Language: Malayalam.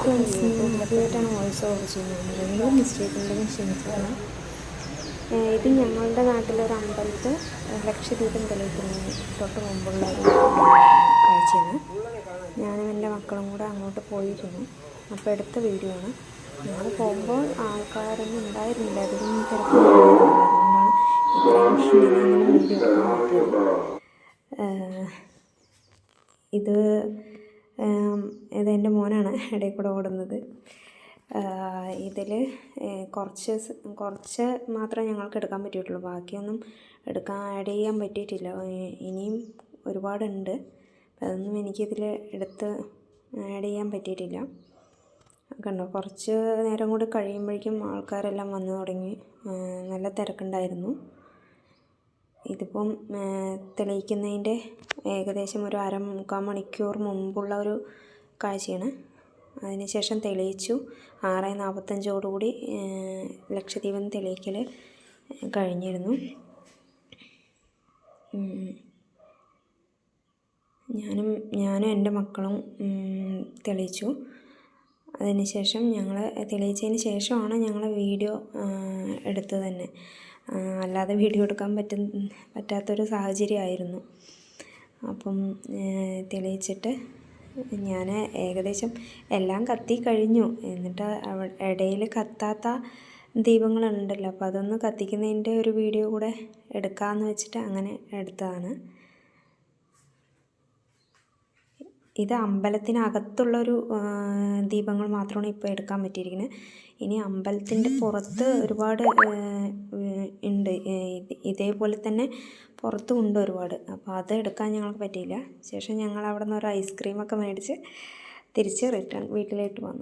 ആദ്യമായിട്ടാണ് വോയിസ് ഓവർ ചെയ്യുന്നത്. എന്തെങ്കിലും മിസ്റ്റേക്ക് ഉണ്ടെങ്കിൽ ക്ഷമിക്കണം ഇത് ഞങ്ങളുടെ നാട്ടിലൊരു അമ്പലത്ത് ലക്ഷദ്വീപം തെളിയിക്കുന്നതിന് തൊട്ട് മുമ്പുള്ള ഒരു കാഴ്ചയാണ്. ഞാനും എന്റെ മക്കളും കൂടെ അങ്ങോട്ട് പോയിരുന്നു. അപ്പോൾ എടുത്ത വീഡിയോ ആണ്. ഞങ്ങൾ പോകുമ്പോൾ ആൾക്കാരൊന്നും ഉണ്ടായിരുന്നില്ല. അധികം തിരക്കൊന്നും ഇത് ഇത് എന്റെ മോനാണ് ഇടയിൽ കൂടെ ഓടുന്നത്. ഇതിൽ കുറച്ച് കുറച്ച് മാത്രമേ ഞങ്ങൾക്ക് എടുക്കാൻ പറ്റിയിട്ടുള്ളൂ. ബാക്കിയൊന്നും എടുക്കാൻ ആഡ് ചെയ്യാൻ പറ്റിയിട്ടില്ല. ഇനിയും ഒരുപാടുണ്ട്. അതൊന്നും എനിക്കിതിൽ എടുത്ത് ആഡ് ചെയ്യാൻ പറ്റിയിട്ടില്ല. കണ്ടോ കുറച്ച് നേരം കൂടി കഴിയുമ്പോഴേക്കും ആൾക്കാരെല്ലാം വന്നു തുടങ്ങി. നല്ല തിരക്കുണ്ടായിരുന്നു. ഇതിപ്പം തെളിയിക്കുന്നതിന്റെ ഏകദേശം ഒരു അര മുക്കാൽ മണിക്കൂർ മുമ്പുള്ള ഒരു കാഴ്ചയാണ്. അതിനുശേഷം തെളിയിച്ചു. ആറ് നാൽപ്പത്തഞ്ചോടുകൂടി ലക്ഷദ്വീപം തെളിയിക്കൽ കഴിഞ്ഞിരുന്നു. ഞാനും ഞാനും എന്റെ മക്കളും തെളിയിച്ചു. അതിനുശേഷം ഞങ്ങൾ തെളിയിച്ചതിന് ശേഷമാണ് ഞങ്ങൾ വീഡിയോ എടുത്തത് തന്നെ. അല്ലാതെ വീഡിയോ എടുക്കാൻ പറ്റും പറ്റാത്തൊരു സാഹചര്യമായിരുന്നു. അപ്പം തെളിയിച്ചിട്ട് ഞാൻ ഏകദേശം എല്ലാം കത്തി കഴിഞ്ഞു. എന്നിട്ട് ഇടയിൽ കത്താത്ത ദീപങ്ങളുണ്ടല്ലോ. അപ്പോൾ അതൊന്ന് കത്തിക്കുന്നതിന്റെ ഒരു വീഡിയോ കൂടെ എടുക്കാമെന്ന് വെച്ചിട്ട് അങ്ങനെ എടുത്തതാണ്. ഇത് അമ്പലത്തിനകത്തുള്ളൊരു ദീപങ്ങൾ മാത്രമാണ് ഇപ്പോൾ എടുക്കാൻ പറ്റിയിരിക്കുന്നത് ഇനി അമ്പലത്തിന്റെ പുറത്ത് ഒരുപാട് ഉണ്ട്. ഇതേപോലെ തന്നെ പുറത്തും ഉണ്ട് ഒരുപാട്. അപ്പോൾ അത് എടുക്കാൻ ഞങ്ങൾക്ക് പറ്റിയില്ല. ശേഷം ഞങ്ങൾ അവിടെ നിന്ന് ഒരു ഐസ്ക്രീമൊക്കെ മേടിച്ച് തിരിച്ച് റിട്ടേൺ വീട്ടിലേക്ക് വന്നു.